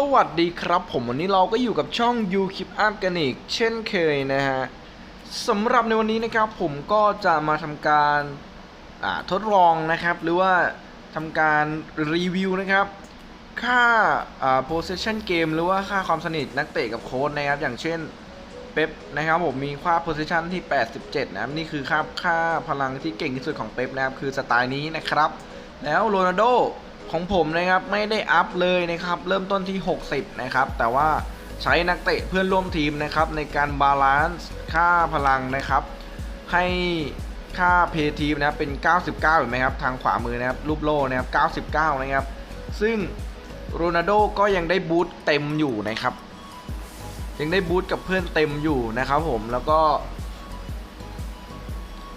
สวัสดีครับผมวันนี้เราก็อยู่กับช่อง You k i p Up กันอีกเช่นเคยนะฮะสำหรับในวันนี้นะครับผมก็จะมาทำการทดลองนะครับ หรือว่าทำการรีวิวนะครับค่าอ่า possession game หรือว่าค่าความสนิทนักเตะกับโค้ชนะครับ อย่างเช่นเป๊ปนะครับผมมีค่า possession ที่ 87 นะครับ นี่คือค่าค่าพลังที่เก่งที่สุดของเป๊ปนะครับ คือสไตล์นี้นะครับ แล้วโรนัลโด ของผมนะครับไม่ได้อัพเลยนะครับเริ่มต้นที่ 60 นะครับ แต่ว่าใช้นักเตะเพื่อนร่วมทีมนะครับในการบาลานซ์ค่าพลังนะครับ ให้ค่าเพย์ทีมนะครับเป็น 99เห็นไหมครับทางขวามือนะครับรูปโล่นะครับ99 นะครับ ซึ่งโรนัลโดก็ยังได้บูตเต็มอยู่นะครับยังได้บูตกับเพื่อนเต็มอยู่นะครับผมแล้วก็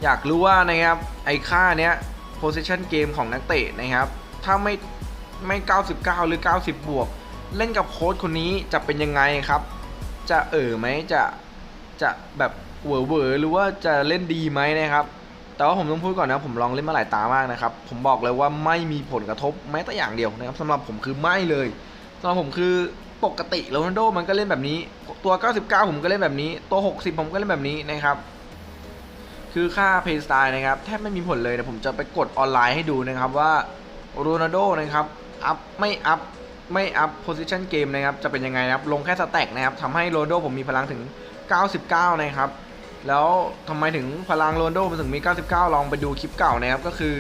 อยากรู้ว่านะครับไอค่าเนี้ย position game ของนักเตะนะครับ ถ้าไม่ไม่ 99 หรือ 90 บวก เล่นกับโค้ชคนนี้จะเป็นยังไงครับ จะเออไหมจะจะแบบเวอร์เวอร์หรือว่าจะเล่นดีไหมนะครับ แต่ว่าผมต้องพูดก่อนนะผมลองเล่นมาหลายตามากนะครับ ผมบอกเลยว่าไม่มีผลกระทบแม้แต่อย่างเดียวนะครับสำหรับผมคือไม่เลยสำหรับผมคือปกติโรนัลโดมันก็เล่นแบบนี้ ตัว 99 ผมก็เล่นแบบนี้ ตัว 60 ผมก็เล่นแบบนี้นะครับ คือค่า Play Style นะครับแทบไม่มีผลเลยนะผมจะไปกดออนไลน์ให้ดูนะครับว่า โรนัลโดนะครับอัพไม่อัพไม่อัพ position game นะครับจะเป็นยังไงนะครับลงแค่สแต็กนะครับทำให้โรนัลโดผมมีพลังถึง 99 นะครับ แล้วทำไมถึงพลังโรนัลโดมันถึงมี 99 ลองไปดูคลิปเก่านะครับก็คือ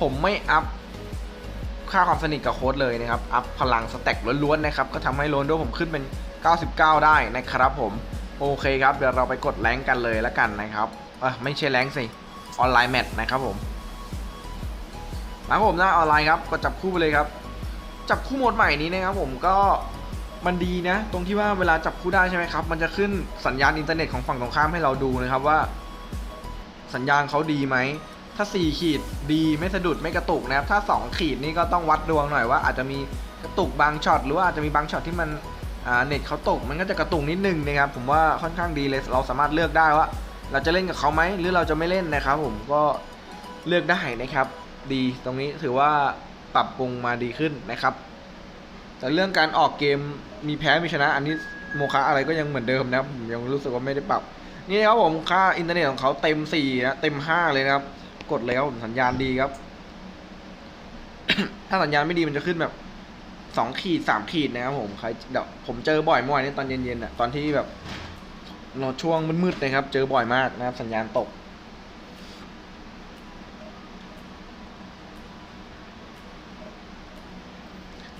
ผมไม่อัพค่าความสนิทกับโค้ดเลยนะครับ อัพพลังสแต็กล้วนๆนะครับ ก็ทำให้โรนัลโดผมขึ้นเป็น 99 ได้นะครับผม โอเคครับ เดี๋ยวเราไปกดแรงกันเลยแล้วกันนะครับ เออไม่ใช่แรงสิ ออนไลน์แมทนะครับผม มาครับผมนะออนไลน์ครับก็จับคู่ไปเลยครับ จับคู่โหมดใหม่นี้นะครับผมก็มันดีนะ ตรงที่ว่าเวลาจับคู่ได้ใช่ไหมครับ มันจะขึ้นสัญญาณอินเทอร์เน็ตของฝั่งตรงข้ามให้เราดูนะครับว่า สัญญาณเขาดีไหมถ้า 4 ขีดดีไม่สะดุดไม่กระตุกนะครับถ้า 2 ขีดนี่ก็ต้องวัดดวงหน่อยว่า อาจจะมีกระตุกบางช็อตหรือว่าอาจจะมีบางช็อตที่มันเน็ตเขาตกมันก็จะกระตุกนิดนึงนะครับผมว่าค่อนข้างดีเลยเราสามารถเลือกได้ว่า เราจะเล่นกับเขาไหมหรือเราจะไม่เล่นนะครับ ผมก็เลือกได้นะครับ ดีตรงนี้ถือว่าปรับปรุงมาดีขึ้นนะครับ แต่เรื่องการออกเกมมีแพ้มีชนะ อันนี้โมคะอะไรก็ยังเหมือนเดิมนะผมยังรู้สึกว่าไม่ได้ปรับ นี่ครับผมค่าอินเทอร์เน็ตของเขาเต็ม4นะเต็ม 5 เลยนะครับ กดแล้วสัญญาณดีครับ ถ้าสัญญาณไม่ดีมันจะขึ้นแบบสองขีดสามขีดนะครับผมใครเดี๋ยวผมเจอบ่อยเมื่อวานนี้ตอนเย็นๆอะตอนที่แบบเราช่วงมืดๆนะครับ เจอบ่อยมากนะครับ สัญญาณตก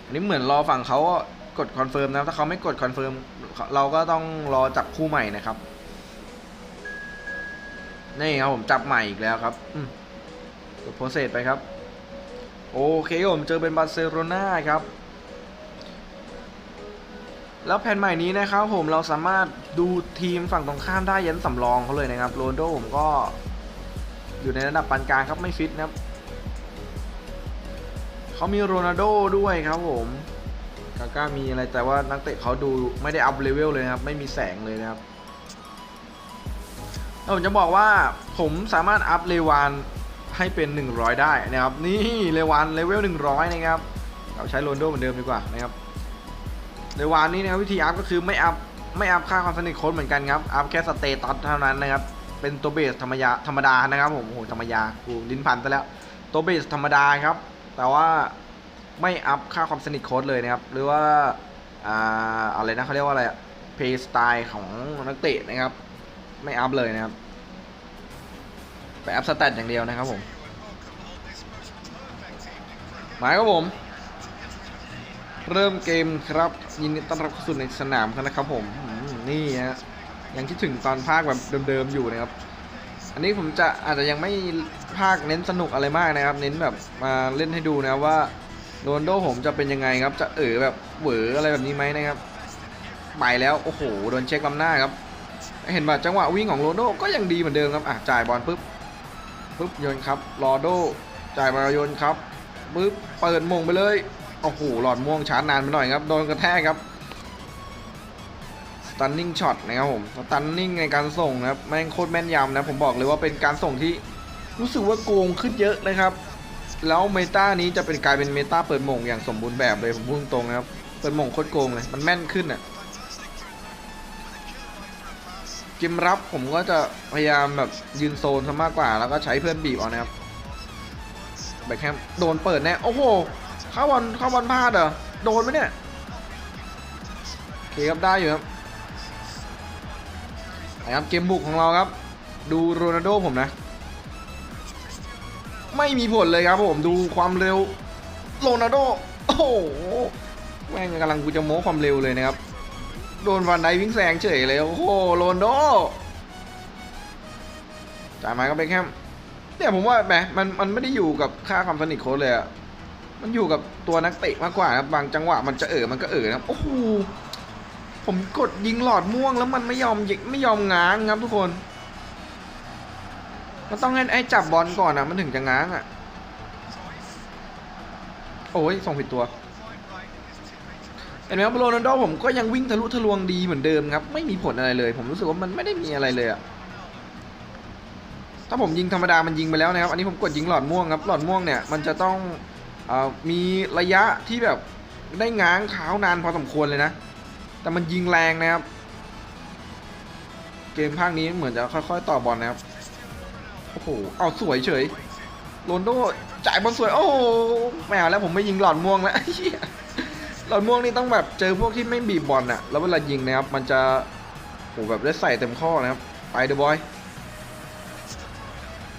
อันนี้เหมือนรอฝั่งเขากดคอนเฟิร์มนะครับถ้าเขาไม่กดคอนเฟิร์มเราก็ต้องรอจับคู่ใหม่นะครับนี่ครับผมจับใหม่อีกแล้วครับกดโปรเซสไปครับ โอเคครับผมเจอเป็นบาร์เซโลนาครับ แล้วแผ่นใหม่นี้นะครับผมเราสามารถดูทีมฝั่งตรงข้ามได้ยันสำรองเขาเลยนะครับโรนโดผมก็อยู่ในระดับปานกลางครับไม่ฟิตนะครับ เขามีโรนัลโดด้วยครับผมกาก้ามีอะไรแต่ว่านักเตะเขาดูไม่ได้อัพเลเวลเลยครับ ไม่มีแสงเลยนะครับแล้วผมจะบอกว่าผมสามารถอัพเลวานให้เป็น 100 ได้นะครับ นี่เลวานเลเวล100 นะครับเราใช้โรนลโดเหมือนเดิมดีกว่านะครับเลวานนี้นะครับวิธีอัพก็คือไม่อัพไม่อัพค่าความสนิทโค้ดเหมือนกันครับอัพแค่สเตตัสเท่านั้นนะครับเป็นตัวเบสธรรมยาธรรมดานะครับผมโอ้โหธรรมยากูลิ้นพันไปแล้วตัวเบสธรรมดาครับ แต่ว่าไม่อัพค่าความสนิทโค้ดเลยนะครับ หรือว่าอ่าอะไรนะเขาเรียกว่าอะไรเพย์สไตล์ของนักเตะนะครับ ไม่อัพเลยนะครับ ไปอัพสแตทอย่างเดียวนะครับผมหมายครับผม เริ่มเกมครับยินดีต้อนรับเข้าสู่ในสนามกันนะครับผมมนี่ฮะยังคิดถึงตอนภาคแบบเดิมๆอยู่นะครับ อันนี้ผมจะอาจจะยังไม่ภาคเน้นสนุกอะไรมากนะครับ เน้นแบบมาเล่นให้ดูนะว่าโรนโดผมจะเป็นยังไงครับ จะเออแบบเหวออะไรแบบนี้ไหมนะครับไปแล้วโอ้โหโดนเช็คลำหน้าครับ เห็นว่าจังหวะวิ่งของโรนโดก็ยังดีเหมือนเดิมครับอะจ่ายบอลปุ๊บปุ๊บโยนครับรอโดจ่ายมาโยนครับปุ๊บเปิดมงไปเลยโอ้โหหลอดม่วงชาร์จนานไปหน่อยครับโดนกระแทกครับ ตันนิ่งช็อตนะครับผมสตันนิ่งในการส่งนะครับแม่งโคตรแม่นยำนะผมบอกเลยว่าเป็นการส่งที่รู้สึกว่าโกงขึ้นเยอะนะครับ แล้วเมตานี้จะเป็นกลายเป็นเมตาเปิดมงอย่างสมบูรณ์แบบเลยผมพูดตรงนะครับ เปิดหม่งโคตรโกงเลยมันแม่นขึ้นอะเกมรับผมก็จะพยายามแบบยืนโซนซะมากกว่าแล้วก็ใช้เพื่อนบีบเอานะครับแบ็คแฮมโดนเปิดแน่โอ้โหเข้าบอลเข้าบอลพลาดเหรอโดนไหมเนี่ยโอเคครับได้อยู่ครับ นะครับเกมบุกของเราครับ ดูโรนัลโดผมนะ ไม่มีผลเลยครับผมดูความเร็วโรนัลโดโอ้โหแม่งกำลังกูจะโม้ความเร็วเลยนะครับ โดนวันไดวิ่งแซงเฉยเลย โอ้โหโรนลโดจ่ายมาก็เบคแฮมเนี่ยผมว่าแหมมันมันไม่ได้อยู่กับค่าความสนิทโค้ชเลยอะมันอยู่กับตัวนักเตะมากกว่าครับบางจังหวะมันจะเอ๋อมันก็เอ๋อนะโอ้โห ผมกดยิงหลอดม่วงแล้วมันไม่ยอมยิงไม่ยอมง้างครับทุกคน มันต้องให้ไอ้จับบอลก่อนนะมันถึงจะง้างอะโอ้ยส่งผิดตัวเห็นไหมครับโรนัลโดผมก็ยังวิ่งทะลุทะลวงดีเหมือนเดิมครับ ไม่มีผลอะไรเลย ผมรู้สึกว่ามันไม่ได้มีอะไรเลยอะถ้าผมยิงธรรมดามันยิงไปแล้วนะครับ อันนี้ผมกดยิงหลอดม่วงครับ หลอดม่วงเนี่ยมันจะต้องอมีระยะที่แบบได้ง้างเท้านานพอสมควรเลยนะ แต่มันยิงแรงนะครับ เกมภาคนี้เหมือนจะค่อยๆต่อบอลนะครับ โอ้โห เอาสวยเฉยโรนโดจ่ายบอลสวย โอ้โหม่เอาแล้วผมไม่ยิงหลอดม่วงแล้วหลอดม่วงนี่ต้องแบบเจอพวกที่ไม่บีบบอลอะแล้วเวลายิงนะครับ มันจะโหแบบได้ใส่เต็มข้อนะครับ ไปเดอะบอย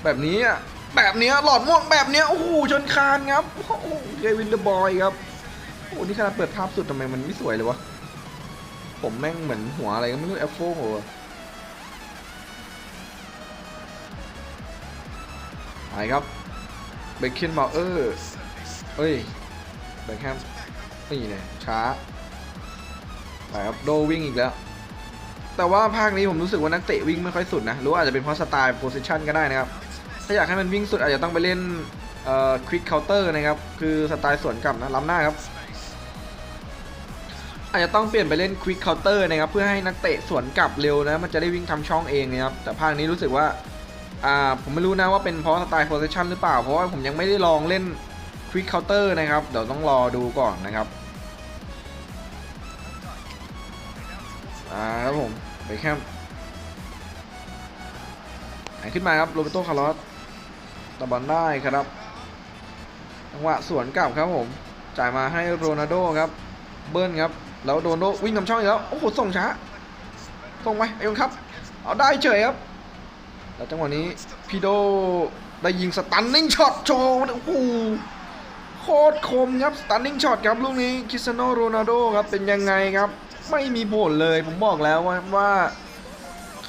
แบบนี้อะแบบนี้หลอดม่วงแบบนี้โอ้โหชนคานครับโอ้โหเกวินเดอะบอยครับโอ้โหนี่ขนาดเปิดภาพสุดทำไมมันไม่สวยเลยวะ ผมแม่งเหมือนหัวอะไรก็ไม่รู้แอฟโฟโหไปครับเบคเคนบอลเออร์เอ้ยเบคแฮมนี่เนี่ยช้าไปครับโดวิ่งอีกแล้ว แต่ว่าภาคนี้ผมรู้สึกว่านักเตะวิ่งไม่ค่อยสุดนะ หรือว่าอาจจะเป็นเพราะสไตล์โพสิชันก็ได้นะครับ ถ้าอยากให้มันวิ่งสุดอาจจะต้องไปเล่นเอ่อควิกเคาน์เตอร์นะครับ คือสไตล์สวนกลับนะล้ำหน้าครับ อาจจะต้องเปลี่ยนไปเล่นควิกเคาน์เตอร์นะครับเพื่อให้นักเตะสวนกลับเร็วนะ มันจะได้วิ่งทำช่องเองนะครับแต่ภาคนี้รู้สึกว่าอ่าผมไม่รู้นะว่าเป็นเพราะสไตล์โพสิชันหรือเปล่า เพราะว่าผมยังไม่ได้ลองเล่นควิกเคาน์เตอร์นะครับเดี๋ยวต้องรอดูก่อนนะครับอ่าครับผมไปแคมไหนขึ้นมาครับโรเบโตคาร์ลอสตะบอลได้ครับจังหวะสวนกลับครับผมจ่ายมาให้โรนัลโดครับเบิ้ลครับ แล้วโดนโดวิ่งนำช่องอีกแล้วโอ้โหส่งช้าส่งไปไอ้ยงครับ เอาได้เฉยครับ แล้วจังหวะนี้พีโดได้ยิงสตันนิ่งช็อตโชว์โอ้โหโคตรคมครับสตันนิ่งช็อตครับลูกนี้คริสเตียโนโรนัลโดครับเป็นยังไงครับ ไม่มีผลเลยผมบอกแล้วว่าว่า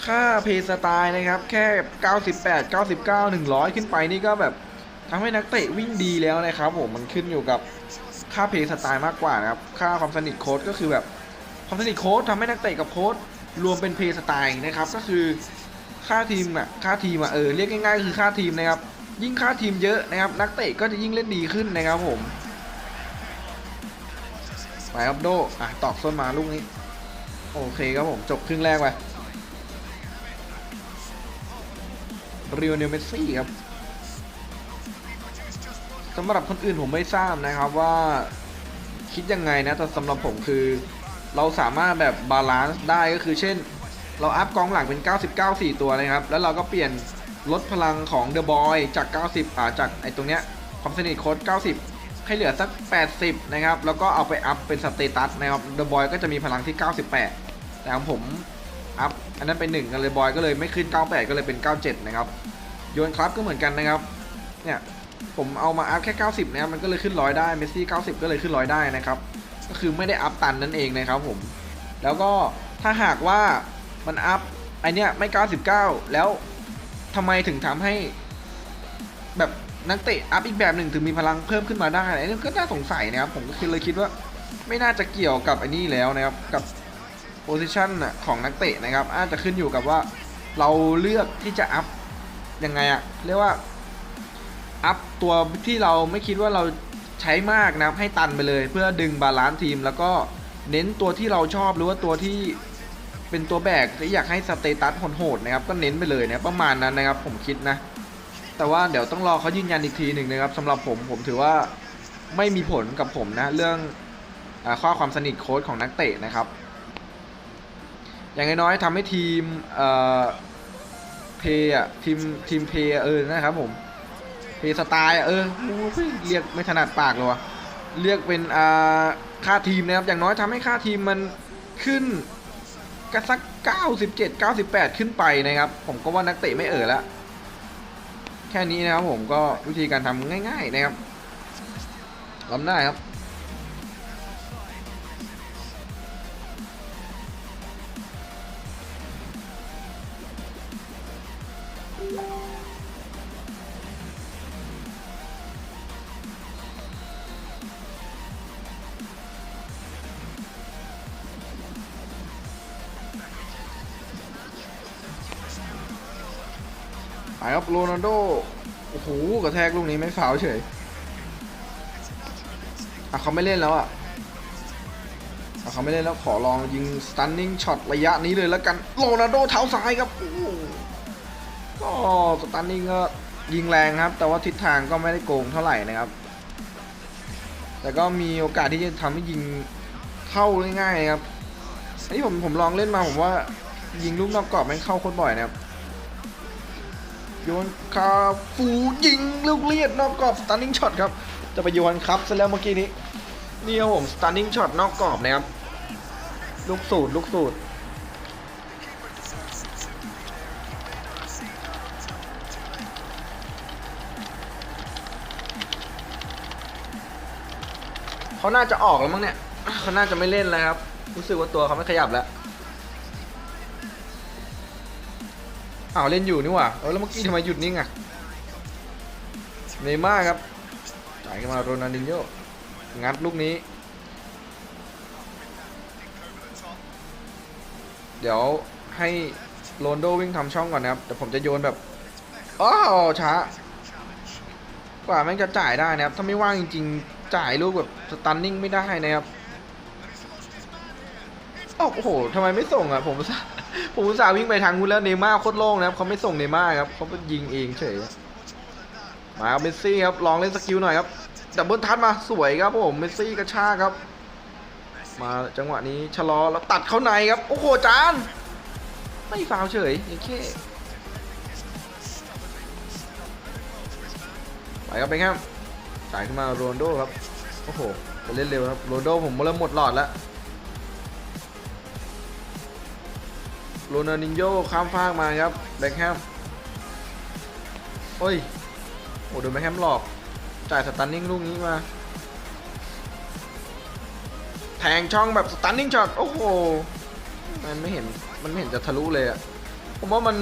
ค่าเพสไตล์นะครับ แค่ 98 99 100 ขึ้นไปนี่ก็แบบทำให้นักเตะวิ่งดีแล้วนะครับผมมันขึ้นอยู่กับ ค่าเพย์สไตล์มากกว่านะครับ ค่าความสนิทโค้ดก็คือแบบความสนิทโค้ดทำให้นักเตะกับโค้ดรวมเป็นเพย์สไตล์นะครับ ก็คือค่าทีมอะค่าทีมอะเออเรียกง่ายๆคือค่าทีมนะครับ ยิ่งค่าทีมเยอะนะครับ นักเตะก็จะยิ่งเล่นดีขึ้นนะครับผมไปครับโดอะตอกส้นมาลูกนี้ โอเคครับผมจบครึ่งแรกไปเรียวเนลเมสซี่ครับำหรับคนอื่นผมไม่ทราบนะครับว่าคิดยังไงนะแต่สำหรับผมคือ เราสามารถแบบบาลานซ์ได้ก็คือเช่น เราอัพกองหลังเป็น 99 4 ตัวนะครับ แล้วเราก็เปลี่ยนลดพลังของเดอะบอยจาก 90อ่าจากไอ้ตรงเนี้ยความสนิทโค้ด90 ให้เหลือสัก 80 นะครับ แล้วก็เอาไปอัพเป็นสเตตัสนะครับเดอะบอยก็จะมีพลังที่ 98 แต่ของผมอัพอันนั้นเป็น1กันเลยบอยก็เลยไม่ขึ้น 98 ก็เลยเป็น 97 นะครับโยนครับก็เหมือนกันนะครับเนี่ย ผมเอามาอัพแค่ 90นะครับมันก็เลยขึ้นร้อยได้เมสซี่90 ก็เลยขึ้นร้อยได้นะครับ ก็คือไม่ได้อัพตันนั่นเองนะครับผม แล้วก็ถ้าหากว่ามันอัพไอเนี้ยไม่ 99 แล้วทำไมถึงทำให้แบบนักเตะอัพอีกแบบหนึ่งถึงมีพลังเพิ่มขึ้นมาได้อันนี้ก็น่าสงสัยนะครับ ผมก็คือเลยคิดว่าไม่น่าจะเกี่ยวกับไอ้นี่แล้วนะครับกับโพซิชันของนักเตะนะครับ อาจจะขึ้นอยู่กับว่าเราเลือกที่จะอัพยังไงอะเรียกว่า อัพตัวที่เราไม่คิดว่าเราใช้มากนะครับให้ตันไปเลย เพื่อดึงบาลานซ์ทีม แล้วก็เน้นตัวที่เราชอบหรือว่าตัวที่เป็นตัวแบกที่อยากให้สเตตัสโหดๆนะครับก็เน้นไปเลยนะประมาณนั้นนะครับผมคิดนะ แต่ว่าเดี๋ยวต้องรอเขายืนยันอีกทีหนึ่งนะครับสำหรับผมผมถือว่าไม่มีผลกับผมนะเรื่องอข้อความสนิทโค้ชของนักเตะนะครับ อย่างน้อยๆทำให้ทีมเอ่อเพย์ทีมทีมเพย์เออนะครับผม เพสไตล์อะเออเรียกไม่ถนัดปากเลยวะเรียกเป็นอ่าค่าทีมนะครับ อย่างน้อยทำให้ค่าทีมมันขึ้นกันสัก 97 98 ขึ้นไปนะครับ ผมก็ว่านักเตะไม่เออแล้ว แค่นี้นะครับผมก็วิธีการทำง่าย ๆนะครับทำได้ครับ ครับโรนัลโดโอ้โหกระแทกลูกนี้ไม่ฟาวเฉยอะเขาไม่เล่นแล้วอะอะเขาไม่เล่นแล้วขอลองยิง stunning shot ระยะนี้เลยแล้วกันโรนัลโดเท้าซ้ายครับโอ้ก็ stunning ก็ยิงแรงครับ แต่ว่าทิศทางก็ไม่ได้โกงเท่าไหร่นะครับ แต่ก็มีโอกาสที่จะทำให้ยิงเข้าง่ายๆครับอันนี้ผมผมลองเล่นมาผมว่ายิงลูกนอกกรอบไม่เข้าโคตรบ่อยนะครับ โยนคาฟูยิงลูกเลียดนอกกรอบสตันนิ่งช็อตครับ จะไปโยนครับซะแล้วเมื่อกี้นี้นี่ครับผมสตันนิ่งช็อตนอกกรอบนะครับ ลูกสูตรลูกสูตรเขาน่าจะออกแล้วมั้งเนี่ยเขาน่าจะไม่เล่นแล้วครับ รู้สึกว่าตัวเขาไม่ขยับแล้ว อ้าวเล่นอยู่นี่หว่าเออแล้วเมื่อกี้ทำไมหยุดนิ่งอะเนย์ม่าครับจ่ายเข้ามาโรนัลดินโญ่งัดลูกนี้ เดี๋ยวให้โรนโดวิ่งทำช่องก่อนนะครับแต่ผมจะโยนแบบอ้าวช้ากว่าแม่งจะจ่ายได้นะครับ ถ้าไม่ว่างจริงๆ จ่ายลูกแบบสตันนิ่งไม่ได้นะครับ โอ้โหทำไมไม่ส่งอะผมอุตส่าห์ ผมอุตส่าห์วิ่งไปทางนู้นแล้วเนม่าโคตรโล่งนะครับเขาไม่ส่งเนม่าครับเขาไปยิงเองเฉยมาครับเมสซี่ครับลองเล่นสกิลหน่อยครับดับเบิลทัชมาสวยครับผมเมสซี่กระชากครับ มาจังหวะนี้ชะลอแล้วตัดเข้าในครับโอ้โหจานไม่ฟาวเฉยยังแค่ไปครับไปครับจ่ายขึ้นมาโรนโดครับโอ้โหจะเล่นเร็วครับโรนโดผมเริ่มหมดหลอดแล้ว โรนัลดินโญ่ข้ามฟากมาครับแบ็คแฮมโอ้ยโอ้โดนแบ็คแฮมหลอกจ่ายสตันนิ่งลูกนี้มา แทงช่องแบบสตันนิ่งช็อตโอ้โหมันไม่เห็นมันไม่เห็นจะทะลุเลยอะผมว่ามัน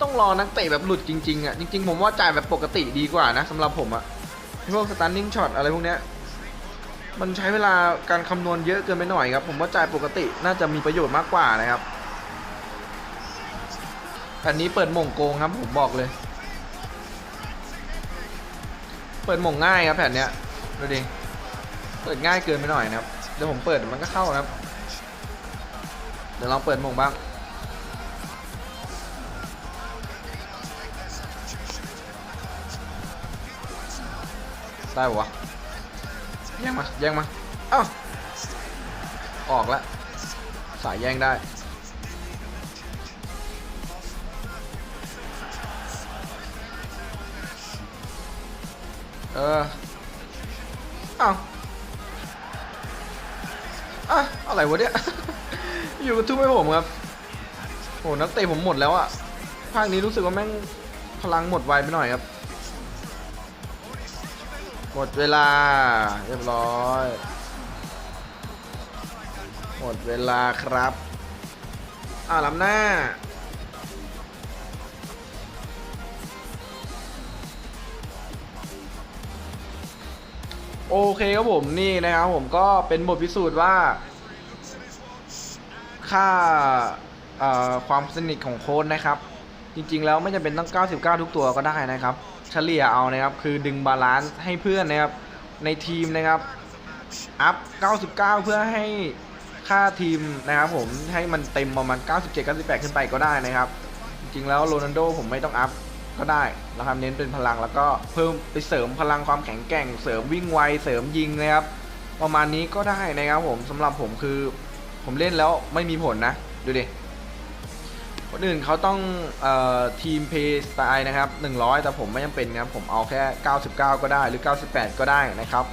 ต้องรอนักเตะแบบหลุดจริงๆอะจริง ๆ ผมว่าจ่ายแบบปกติดีกว่านะสำหรับผมอะไอพวกสตันนิ่งช็อตอะไรพวกเนี้ยมันใช้เวลาการคำนวณเยอะเกินไปหน่อยครับ ผมว่าจ่ายปกติน่าจะมีประโยชน์มากกว่านะครับ อันนี้เปิดหม่งโกงครับผมบอกเลย เปิดหม่งง่ายครับแผ่นเนี้ยดูดิเปิดง่ายเกินไปหน่อยนะครับเดี๋ยวผมเปิดมันก็เข้าครับ เดี๋ยวลองเปิดหม่งบ้างได้ปะวะแย่งมาแย่งมาอ้าวออกแล้วสายแย่งได้ เอออ้าวอะอะไรวะเนี่ย อยู่กับทุ่มให้ผมครับโหนักเตะผมหมดแล้วอะภาคนี้รู้สึกว่าแม่งพลังหมดไวไปหน่อยครับ หมดเวลาเรียบร้อย หมดเวลาครับ อ่าล้ำหน้า โอเคครับผมนี่นะครับผมก็เป็นบทพิสูจน์ว่า ค่าความสนิทของโค้ดนะครับ จริงๆ แล้วไม่จำเป็นต้อง 99 ทุกตัวก็ได้นะครับ เฉลี่ยเอานะครับ คือดึงบาลานซ์ให้เพื่อนนะครับ ในทีมนะครับ อัพ 99 เพื่อให้ค่าทีมนะครับผมให้มันเต็มประมาณ 97 98 ขึ้นไปก็ได้นะครับ จริงๆแล้วโรนัลโดผมไม่ต้องอัพ ก็ได้นะครับเน้นเป็นพลังแล้วก็เพิ่มไปเสริมพลังความแข็งแกร่ง เสริมวิ่งไวเสริมยิงนะครับ ประมาณนี้ก็ได้นะครับผมสำหรับผมคือผมเล่นแล้วไม่มีผลนะ ดูดิคนอื่นเขาต้องออทีมเพย์สไตล์นะครับ 100 แต่ผมไม่จำเป็นนะครับผมเอาแค่ 99 ก็ได้หรือ 98 ก็ได้นะครับ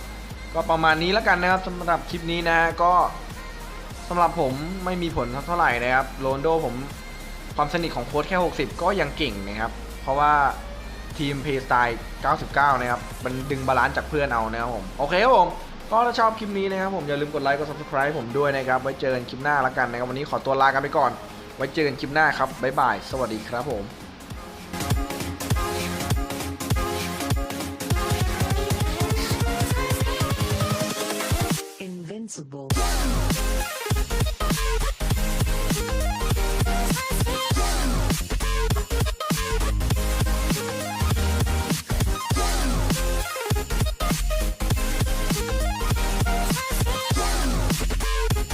ก็ประมาณนี้แล้วกันนะครับสำหรับคลิปนี้นะก็สำหรับผมไม่มีผลเท่าไหร่นะครับโรนโดผมความสนิทของโค้ชแค่ 60 ก็ยังเก่งนะครับ เพราะว่าทีมเพย์สไตล์99 นะครับ มันดึงบาลานซ์จากเพื่อนเอานะครับผม โอเคครับผม ก็ถ้าชอบคลิปนี้นะครับผม อย่าลืมกดไลค์ กด subscribe ผมด้วยนะครับ ไว้เจอกันคลิปหน้าละกันนะครับ วันนี้ขอตัวลากันไปก่อน ไว้เจอกันคลิปหน้าครับ บ๊ายบาย สวัสดีครับผม